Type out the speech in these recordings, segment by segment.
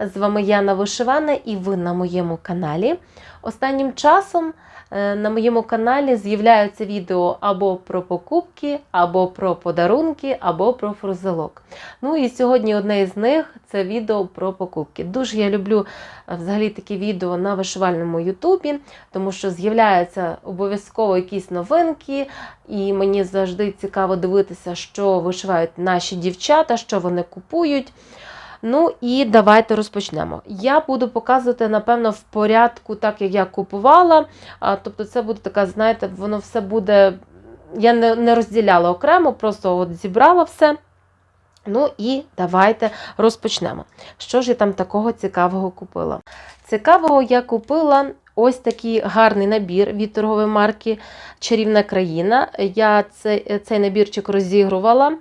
З вами Яна Вишивана і ви на моєму каналі. Останнім часом е, на моєму каналі з'являються відео або про покупки, або про подарунки, або про фрузелок. Ну і сьогодні одне із них це відео про покупки. Дуже я люблю е, взагалі такі відео на вишивальному Ютубі, тому що з'являються обов'язково якісь новинки, і мені завжди цікаво дивитися, що вишивають наші дівчата, що вони купують. Ну і давайте розпочнемо. Я буду показувати, напевно, в порядку, так як я купувала. Тобто, це буде така, знаєте, воно все буде. Я не, не розділяла окремо, просто от зібрала все. Ну і давайте розпочнемо. Що ж я там такого цікавого купила? Цікавого я купила ось такий гарний набір від торгової марки Чарівна країна. Я цей, цей набірчик розігрувала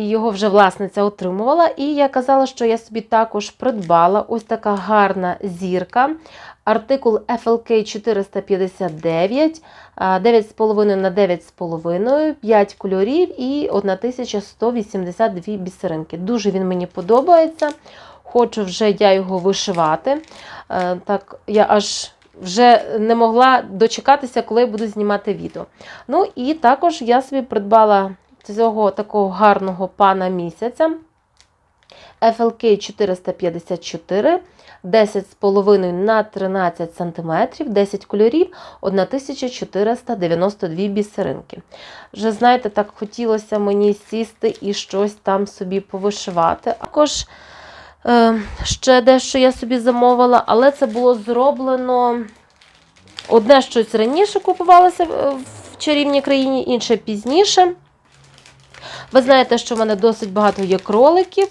його вже власниця отримувала. І я казала, що я собі також придбала ось така гарна зірка. Артикул FLK 459, 9,5 на 9,5, 5 кольорів і 1182 бісеринки. Дуже він мені подобається. Хочу вже я його вишивати. Е, Так, я аж вже не могла дочекатися, коли я буду знімати відео. Ну і також я собі придбала цього такого гарного пана місяця. FLK 454, 10,5 на 13 см, 10 кольорів, 1492 бісеринки. Вже, знаєте, так хотілося мені сісти і щось там собі повишивати. Також е, ще дещо я собі замовила, але це було зроблено одне щось раніше купувалося в чарівній країні, інше пізніше. Ви знаєте, що в мене досить багато є кроликів.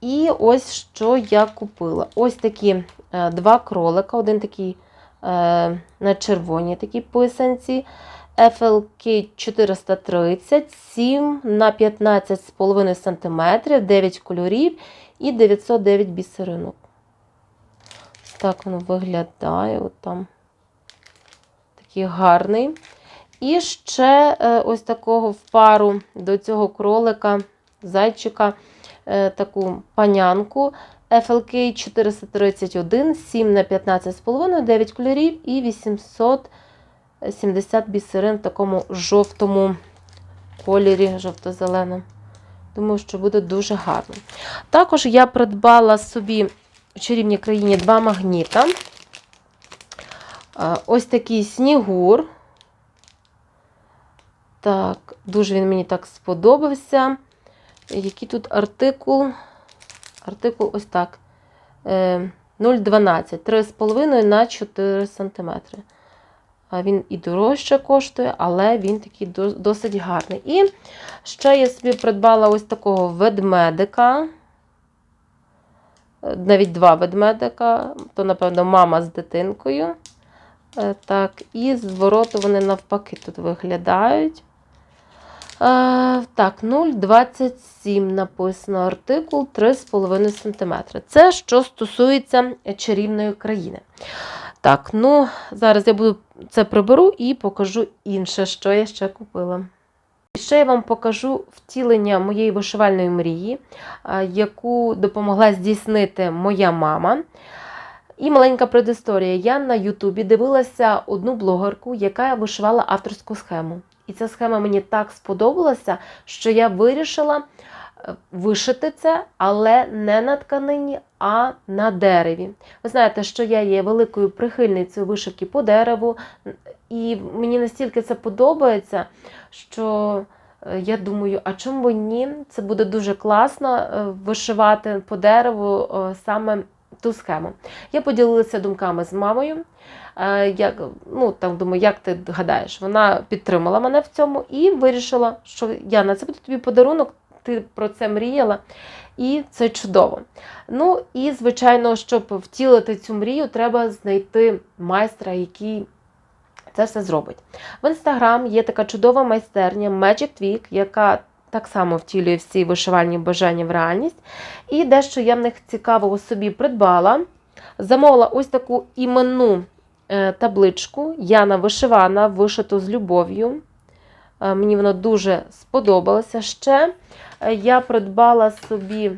І ось що я купила. Ось такі е, два кролика, один такий е, на червоній такій писанці. FLK 430, 7 на 15,5 см, 9 кольорів і 909 бісеринок. Ось так воно виглядає. От там такий гарний. І ще е, ось такого в пару до цього кролика, зайчика, е, таку панянку FLK 431, 7 на 15,5, 9 кольорів і 870 бісерин в такому жовтому кольорі, жовто-зеленому. Думаю, що буде дуже гарно. Також я придбала собі в чарівній країні два магніта. Ось такий снігур. Так, дуже він мені так сподобався. Який тут артикул? Артикул ось так. 0,12, 3,5 на 4 см. Він і дорожче коштує, але він такий досить гарний. І ще я собі придбала ось такого ведмедика. Навіть два ведмедика, то, напевно, мама з дитинкою. Е, так, І звороту вони навпаки тут виглядають. А, Так, 0,27 написано артикул 3,5 см. Це що стосується чарівної країни. Так, ну, зараз я буду це приберу і покажу інше, що я ще купила. І ще я вам покажу втілення моєї вишивальної мрії, яку допомогла здійснити моя мама. І маленька предісторія. Я на Ютубі дивилася одну блогерку, яка вишивала авторську схему. І ця схема мені так сподобалася, що я вирішила е, вишити це, але не на тканині, а на дереві. Ви знаєте, що я є великою прихильницею вишивки по дереву, і мені настільки це подобається, що е, я думаю, а чому ні? Це буде дуже класно е, вишивати по дереву саме ту схему. Я поділилася думками з мамою. Е, як, ну, там, Думаю, як ти гадаєш? Вона підтримала мене в цьому і вирішила, що Яна, це буде тобі подарунок, ти про це мріяла. І це чудово. Ну і, звичайно, щоб втілити цю мрію, треба знайти майстра, який це все зробить. В інстаграм є така чудова майстерня Magic Twig, яка так само втілює всі вишивальні бажання в реальність. І дещо я в них цікавого собі придбала. Замовила ось таку іменну табличку Яна вишивана, вишиту з любов'ю. Е, мені воно дуже сподобалося. Ще е, я придбала собі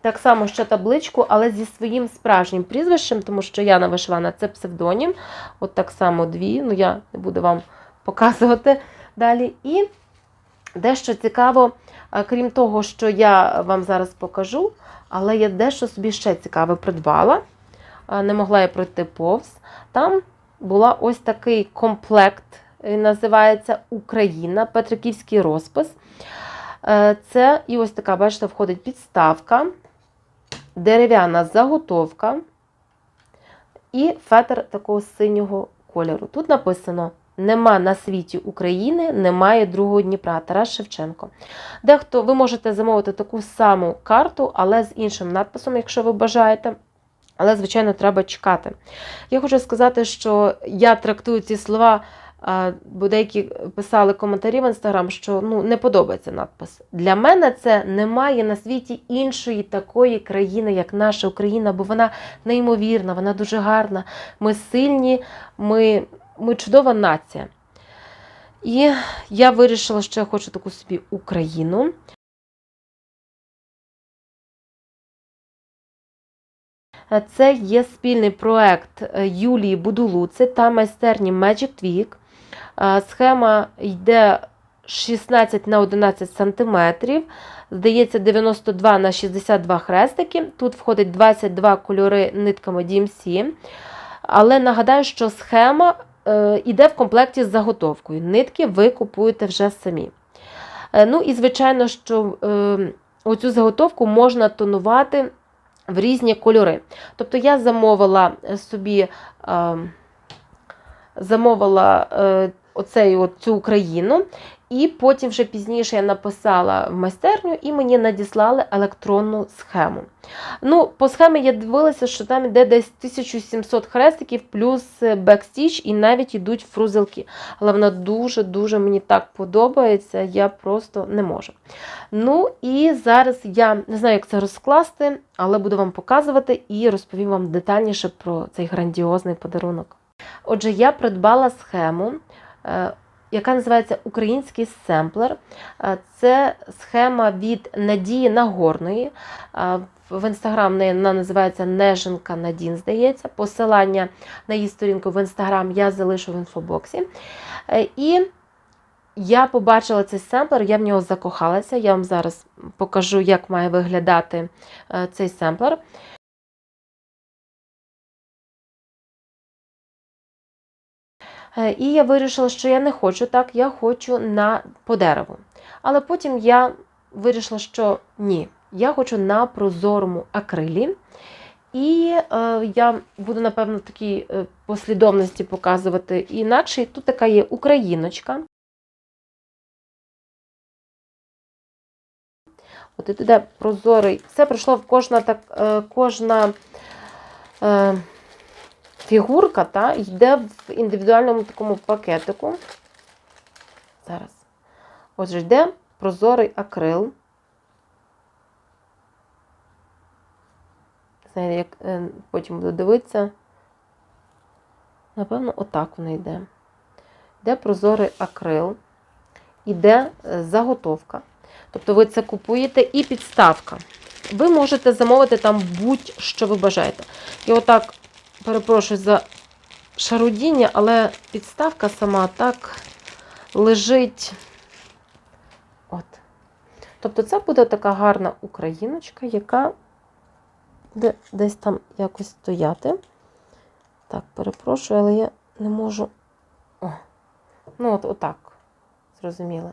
так само ще табличку, але зі своїм справжнім прізвищем, тому що Яна Вишивана це псевдонім. От так само дві. Ну, я не буду вам показувати далі. І дещо цікаво, крім того, що я вам зараз покажу, але я дещо собі ще цікаве придбала. Не могла я пройти повз. Там була ось такий комплект, називається Україна, Петриківський розпис. Е, Це і ось така, бачите, входить підставка, дерев'яна заготовка і фетр такого синього кольору. Тут написано: Нема на світі України, немає другого Дніпра. Тарас Шевченко. Дехто ви можете замовити таку саму карту, але з іншим надписом, якщо ви бажаєте. Але, звичайно, треба чекати. Я хочу сказати, що я трактую ці слова, бо деякі писали коментарі в інстаграм, що ну, не подобається надпис. Для мене це немає на світі іншої такої країни, як наша Україна, бо вона неймовірна, вона дуже гарна. Ми сильні, ми, ми чудова нація. І я вирішила, що я хочу таку собі Україну. Це є спільний проект е, Юлії Будулуци та майстерні Magic Twig. Е, Схема йде 16 на 11 см, здається, 92 на 62 хрестики. Тут входить 22 кольори нитками DMC. Але нагадаю, що схема е, йде в комплекті з заготовкою. Нитки ви купуєте вже самі. Е, Ну і звичайно, що е, оцю заготовку можна тонувати в різні кольори. Тобто я замовила собі е, замовила е, оцей, от, цю Україну, і потім вже пізніше я написала в майстерню і мені надіслали електронну схему. Ну, По схемі я дивилася, що там йде десь 1700 хрестиків плюс бекстіч і навіть йдуть фрузелки. Але вона дуже-дуже мені так подобається, я просто не можу. Ну і зараз я не знаю, як це розкласти, але буду вам показувати і розповім вам детальніше про цей грандіозний подарунок. Отже, я придбала схему, е, яка називається Український семплер. Е, Це схема від Надії Нагорної. Е, В інстаграм вона називається Неженка Надін, здається. Посилання на її сторінку в інстаграм я залишу в інфобоксі. Е, І я побачила цей семплер, я в нього закохалася. Я вам зараз покажу, як має виглядати е, цей семплер. І я вирішила, що я не хочу так, я хочу на по дереву. Але потім я вирішила, що ні, я хочу на прозорому акрилі. І е, я буду, напевно, такій е, послідовності показувати інакше. Тут така є україночка. От і туди прозорий. Все пройшло в кожна так, е, кожна е, фігурка та, йде в індивідуальному такому пакетику. Зараз. Отже, йде прозорий акрил. Знаєте, як е, потім буду дивитися. Напевно, отак вона йде. Йде прозорий акрил, іде е, заготовка. Тобто ви це купуєте і підставка. Ви можете замовити там будь-що ви бажаєте. І отак, перепрошую за шарудіння, але підставка сама так лежить. От. Тобто це буде така гарна україночка, яка буде десь там якось стояти. Так, перепрошую, але я не можу. О, ну, от отак. Зрозуміло.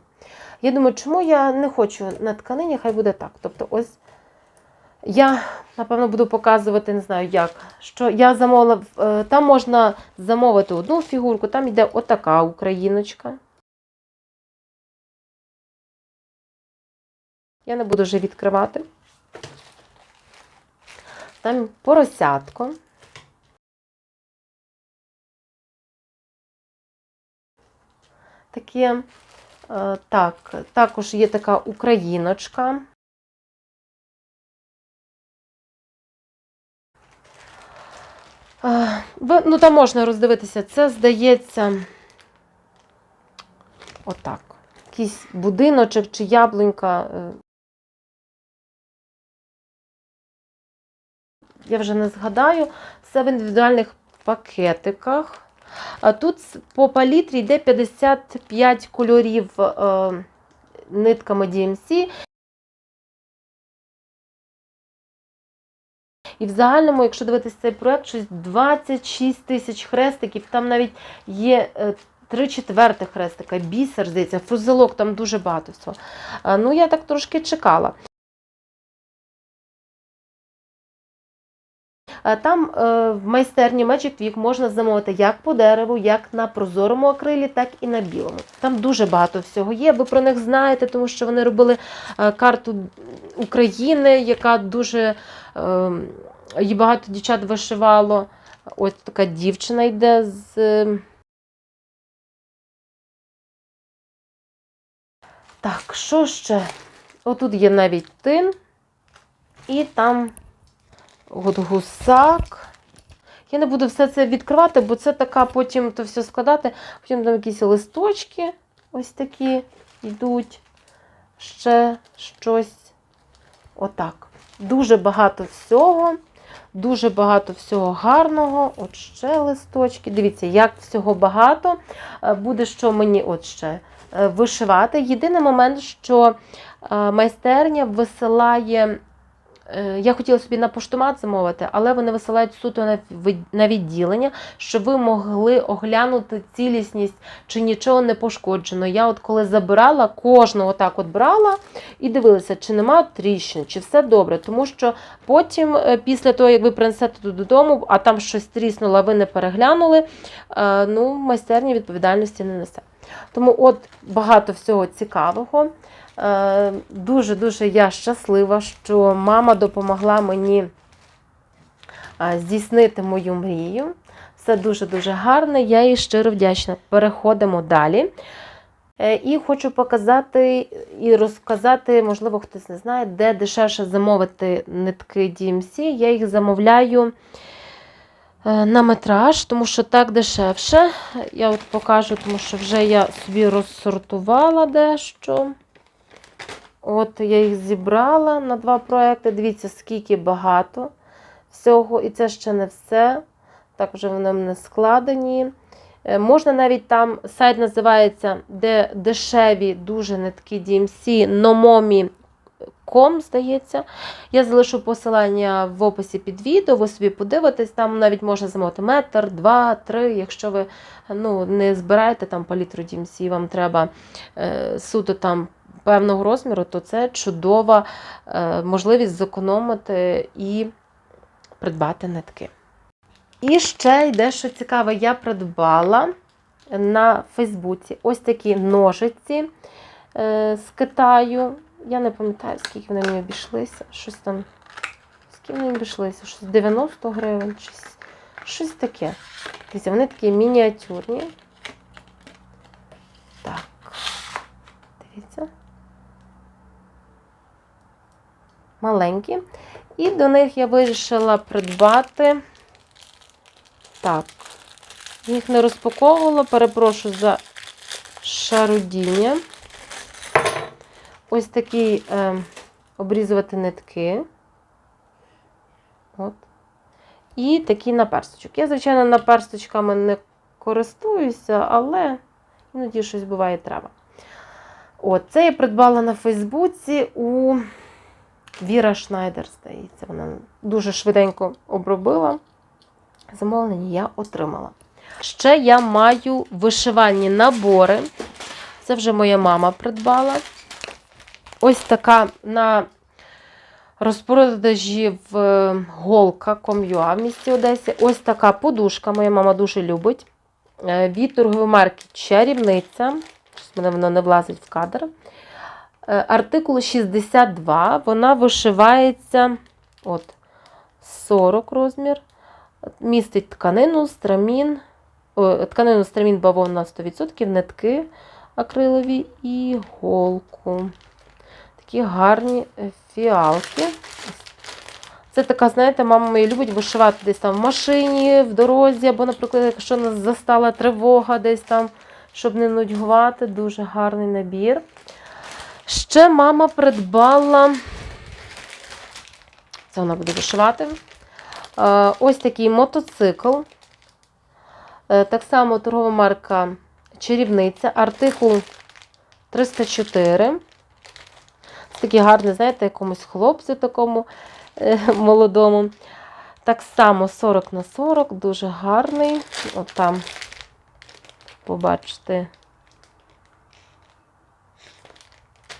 Я думаю, чому я не хочу на тканині, хай буде так. Тобто, ось я, напевно, буду показувати, не знаю як, що я замовила, е, там можна замовити одну фігурку, там йде отака україночка. Я не буду вже відкривати. Там поросятко. Таке. Е, Так, також є така україночка. Е, ви- Ну, там можна роздивитися, це здається отак. Якийсь будиночок чи яблунька. е, я вже не згадаю. Все в індивідуальних пакетиках. А тут по палітрі йде 55 кольорів е, нитками DMC. І в загальному, якщо дивитися цей проект, щось 26 тисяч хрестиків, там навіть є е, три четвертих хрестика, бісер, здається, фузелок, там дуже багато всього. Ну, я так трошки чекала. Там е, в майстерні Magic Week можна замовити як по дереву, як на прозорому акрилі, так і на білому. Там дуже багато всього є. Ви про них знаєте, тому що вони робили е, карту України, яка дуже е, її багато дівчат вишивало. Ось така дівчина йде з. е, Так, що ще? Отут є навіть тин, і там от гусак. Я не буду все це відкривати, бо це така потім то все складати. Потім там якісь листочки ось такі йдуть. Ще щось. Отак. Дуже багато всього. Дуже багато всього гарного. От ще листочки. Дивіться, як всього багато. Е, Буде що мені от ще е, вишивати. Єдиний момент, що е, майстерня висилає. Е, Я хотіла собі на поштомат замовити, але вони висилають суто на відділення, щоб ви могли оглянути цілісність, чи нічого не пошкоджено. Я от коли забирала, кожну отак от брала і дивилася, чи нема тріщин, чи все добре. Тому що потім, е, після того, як ви принесете додому, а там щось тріснуло, ви не переглянули, е, ну, майстерня відповідальності не несе. Тому от багато всього цікавого. Е, Дуже-дуже я щаслива, що мама допомогла мені е, здійснити мою мрію. Все дуже-дуже гарне, я їй щиро вдячна. Переходимо далі. Е, І хочу показати і розказати, можливо, хтось не знає, де дешевше замовити нитки DMC. Я їх замовляю на метраж, тому що так дешевше. Я от покажу, тому що вже я собі розсортувала дещо. От я їх зібрала на два проекти. Дивіться, скільки багато всього. І це ще не все. Так вже вони мене складені. Е, Можна навіть там, сайт називається, де дешеві дуже нитки DMC, nomomi.com, здається. Я залишу посилання в описі під відео, ви собі подивитесь, там навіть можна замовити метр, два, три, якщо ви ну, не збираєте там палітру DMC, вам треба е, суто там певного розміру, то це чудова е, можливість зекономити і придбати нитки. І ще й дещо цікаве, я придбала на Фейсбуці ось такі ножиці е, з Китаю. Я не пам'ятаю, скільки вони мені обійшлися. Щось там. Скільки вони обійшлися? Щось 90 гривень, щось, щось таке. Дивіться, вони такі мініатюрні. Так. Дивіться. Маленькі. І до них я вирішила придбати. Так, їх не розпаковувала, перепрошую за шарудіння. Ось такі е, обрізувати нитки. От. І такий наперсточок. Я, звичайно, наперсточками не користуюся, але іноді щось буває треба. От, це я придбала на Фейсбуці у Віра Шнайдер, здається. Вона дуже швиденько обробила. Замовлення я отримала. Ще я маю вишивальні набори. Це вже моя мама придбала. Ось така на розпродажі в голка.com.ua в місті Одесі. Ось така подушка. Моя мама дуже любить. Е, Від торгової марки Чарівниця. Мене воно не влазить в кадр. Е, Артикул 62. Вона вишивається от 40 розмір. Містить тканину, страмін, о, тканину, страмін, бавовна на 100%, нитки акрилові і голку. Такі гарні фіалки. Це така, знаєте, мама моя любить вишивати десь там в машині, в дорозі, або, наприклад, якщо нас застала тривога десь там, щоб не нудьгувати. Дуже гарний набір. Ще мама придбала, це вона буде вишивати. Е, Ось такий мотоцикл. Е, Так само торгова марка Чарівниця, артикул 304. Це такий гарний, знаєте, якомусь хлопцю такому е, молодому. Так само 40 на 40, дуже гарний. От там, побачите,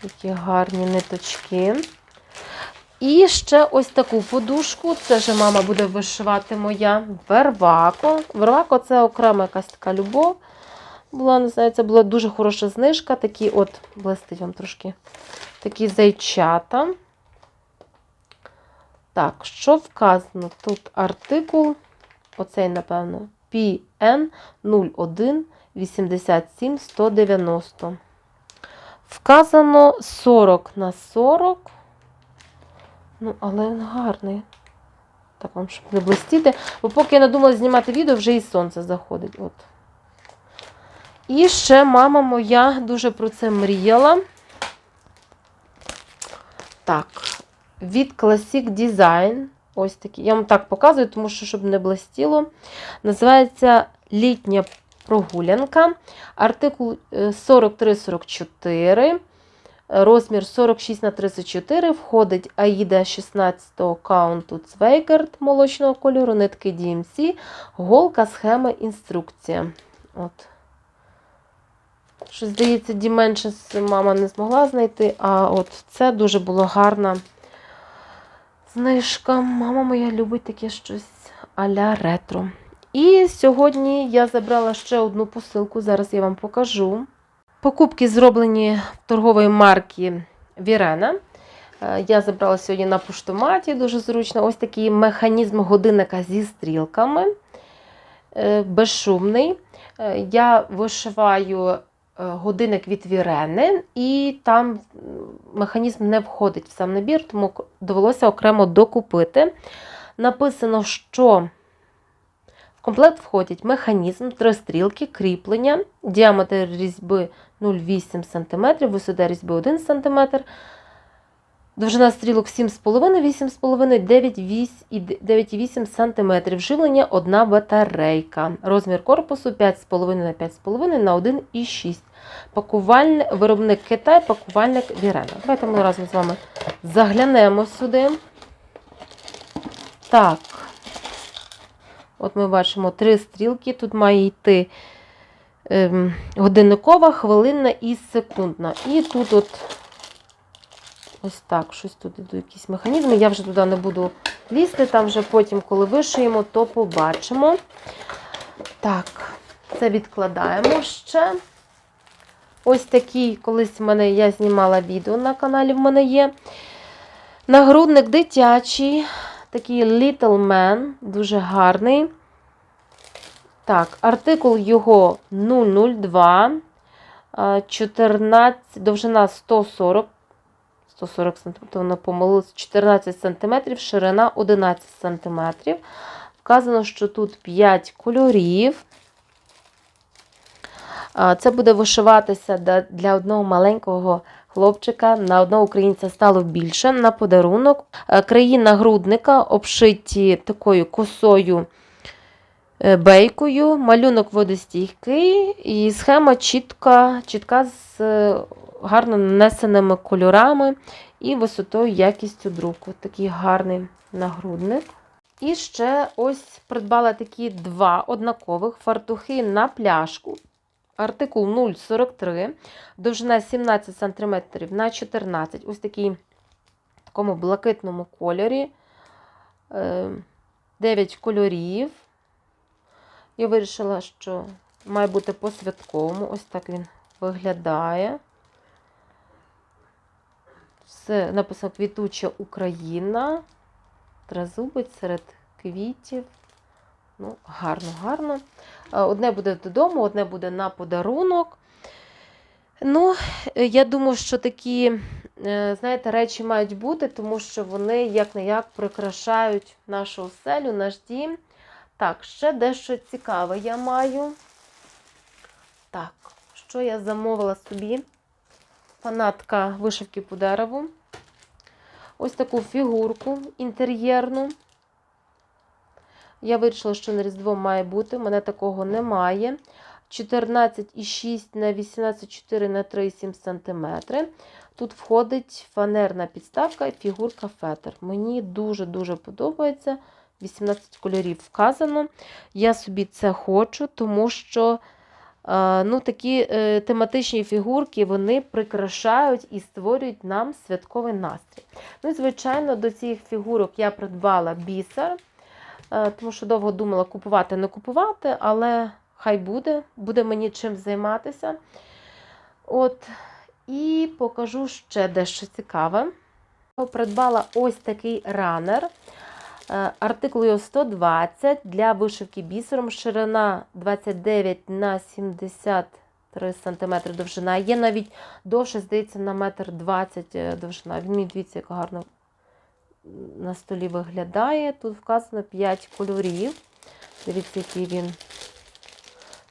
такі гарні ниточки. І ще ось таку подушку. Це вже мама буде вишивати моя Вервако. Вервако це окрема якась така любов. Була, не знаю, це була дуже хороша знижка. Такі от, блистить вам трошки, такі зайчата. Так, що вказано? Тут артикул, оцей, напевно, PN 01 87 190. Вказано 40 на 40. Ну, але він гарний. Так вам, щоб не блистіти. Бо поки я надумала знімати відео, вже і сонце заходить. От. І ще мама моя дуже про це мріяла. Так, від Classic Design. Ось такі. Я вам так показую, тому що, щоб не блистіло. Називається літня прогулянка. Артикул е, 43-44. Розмір 46 на 34 входить Аїда 16 каунту Цвейгард молочного кольору, нитки DMC, голка, схема, інструкція. От. Щось, здається, Dimensions мама не змогла знайти, а от це дуже була гарна знижка. Мама моя любить таке щось а-ля ретро. І сьогодні я забрала ще одну посилку, зараз я вам покажу. Покупки зроблені торгової марки Вірена. Я забрала сьогодні на поштоматі, дуже зручно. Ось такий механізм годинника зі стрілками, е, безшумний. Е, Я вишиваю е, годинник від Вірени, і там механізм не входить в сам набір, тому довелося окремо докупити. Написано, що в комплект входять механізм, три стрілки, кріплення, діаметр різьби 0,8 см, висота різьби 1 см, довжина стрілок 7,5, 8,5, 9,8 см, живлення 1 батарейка, розмір корпусу 5,5 на 5,5 на 1,6 Пакувальник, виробник Китай, пакувальник Вірена. Давайте ми разом з вами заглянемо сюди. Так. От ми бачимо три стрілки. Тут має йти ем, годинникова, хвилинна і секундна. І тут от ось так, щось тут ідуть якісь механізми. Я вже туди не буду лізти, там вже потім, коли вишиємо, то побачимо. Так, це відкладаємо ще. Ось такий, колись в мене я знімала відео на каналі, в мене є. Нагрудник дитячий, такий Little Man, дуже гарний. Так, артикул його 002, 14, довжина 140, 140 см, вона помилилась, 14 см, ширина 11 см. Вказано, що тут 5 кольорів. Це буде вишиватися для- одного маленького хлопчика. На одного українця стало більше на подарунок. Е, Краї нагрудника обшиті такою косою е, бейкою, малюнок водостійкий і схема чітка, чітка з е, гарно нанесеними кольорами і висотою, якістю друку. Такий гарний нагрудник. І ще ось придбала такі два однакових фартухи на пляшку. Артикул 043, довжина 17 см на 14 Ось такий в такому блакитному кольорі. 9 кольорів. Я вирішила, що має бути по-святковому. Ось так він виглядає. Все написано квітуча Україна. Трезубець серед квітів. Ну, гарно, гарно. Е, Одне буде додому, одне буде на подарунок. Ну, е, я думаю, що такі, е, знаєте, речі мають бути, тому що вони як не як прикрашають нашу оселю, наш дім. Так, ще дещо цікаве я маю. Так, що я замовила собі? Фанатка вишивки по дереву. Ось таку фігурку інтер'єрну. Я вирішила, що на Різдво має бути. У мене такого немає. 14,6 на 18,4 на 3,7 см. Тут входить фанерна підставка і фігурка фетр. Мені дуже-дуже подобається. 18 кольорів вказано. Я собі це хочу, тому що е, ну, такі е, тематичні фігурки вони прикрашають і створюють нам святковий настрій. Ну і, звичайно, до цих фігурок я придбала бісер, тому що довго думала купувати, не купувати, але хай буде, буде мені чим займатися. От, і покажу ще дещо цікаве. Придбала ось такий ранер. Е, Артикул його 120 для вишивки бісером, ширина 29 на 73 см довжина. Є навіть довше, здається, на 1,20 м довжина. Він дивіться, як гарно на столі виглядає. Тут вказано 5 кольорів. Дивіться, який він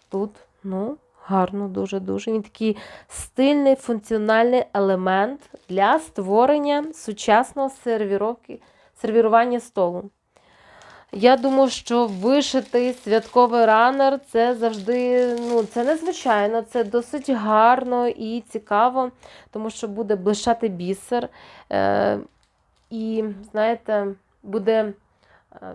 тут. Ну, гарно, дуже-дуже. Він такий стильний функціональний елемент для створення сучасного сервірування столу. Я думаю, що вишитий святковий ранер це завжди ну, це незвичайно, це досить гарно і цікаво, тому що буде блищати бісер. Е, І, знаєте, буде, е,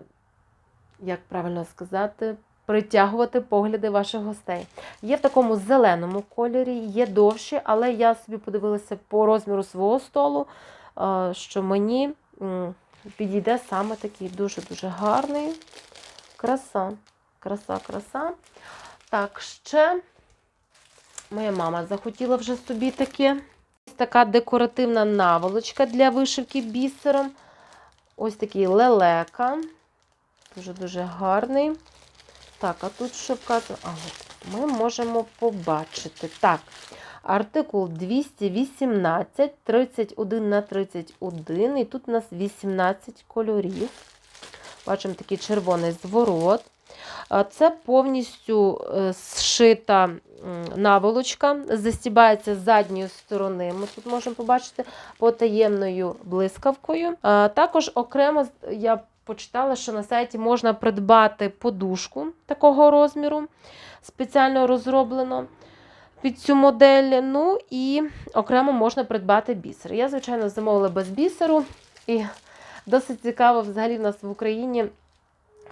як правильно сказати, притягувати погляди ваших гостей. Є в такому зеленому кольорі, є довші, але я собі подивилася по розміру свого столу, е, що мені. підійде саме такий дуже-дуже гарний. Краса, краса, краса. Так, ще моя мама захотіла вже собі таке. Ось така декоративна наволочка для вишивки бісером. Ось такий лелека. Дуже-дуже гарний. Так, а тут що вказано? А, ми можемо побачити. Так, Артикул 218, 31 на 31, і тут у нас 18 кольорів. Бачимо такий червоний зворот. Це повністю е, зшита наволочка, застібається з задньої сторони. Ми тут можемо побачити потаємною блискавкою. Також окремо я почитала, що на сайті можна придбати подушку такого розміру, спеціально розроблено під цю модель. Ну і окремо можна придбати бісер. Я, звичайно, замовила без бісеру. І досить цікаво, взагалі, в нас в Україні.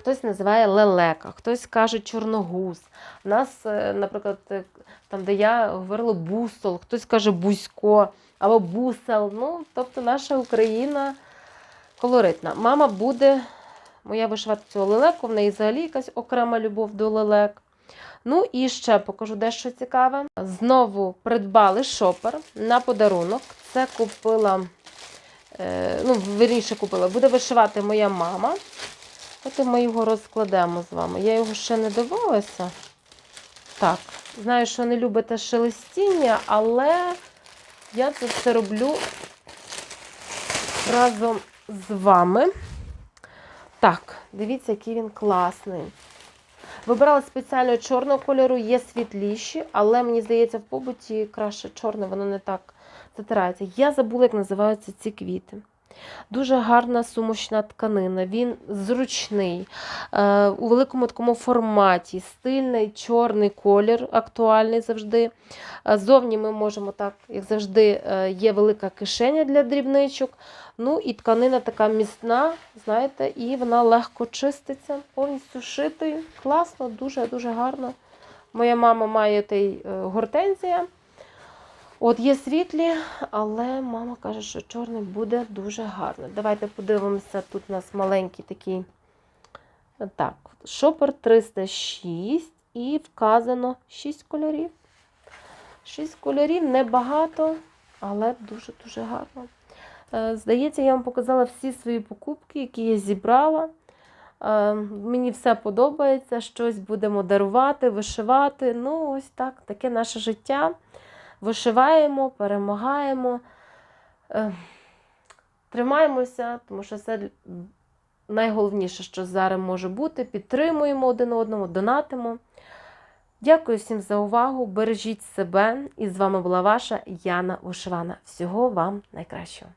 Хтось називає лелека, хтось каже чорногуз. У нас, е, наприклад, е, там, де я говорила бусол, хтось каже бузько або бусел. Ну, тобто наша Україна колоритна. Мама буде, моя вишивати цього лелеку, в неї взагалі якась окрема любов до лелек. Ну і ще покажу дещо цікаве. Знову придбали шопер на подарунок. Це купила, е, ну, вірніше купила, буде вишивати моя мама. От ми його розкладемо з вами. Я його ще не дивилася. Так, знаю, що не любите шелестіння, але я це все роблю разом з вами. Так, дивіться, який він класний. Вибирала спеціально чорного кольору, є світліші, але мені здається, в побуті краще чорне, воно не так затирається. Я забула, як називаються ці квіти. Дуже гарна сумочна тканина, він зручний, е, у великому такому форматі, стильний чорний колір, актуальний завжди. Е, зовні ми можемо так, як завжди, е, є велика кишеня для дрібничок. Ну і тканина така міцна, знаєте, і вона легко чиститься, повністю шитий. Класно, дуже-дуже гарно. Моя мама має той гортензія. От є світлі, але мама каже, що чорний буде дуже гарно. Давайте подивимося, тут у нас маленький такий так, шопер 306 і вказано 6 кольорів. 6 кольорів небагато, але дуже-дуже гарно. Е, здається, я вам показала всі свої покупки, які я зібрала. Е, мені все подобається, щось будемо дарувати, вишивати. Ну, ось так, таке наше життя вишиваємо, перемагаємо, е, тримаємося, тому що це найголовніше, що зараз може бути. Підтримуємо один одного, донатимо. Дякую всім за увагу. Бережіть себе. І з вами була ваша Яна Вишивана. Всього вам найкращого!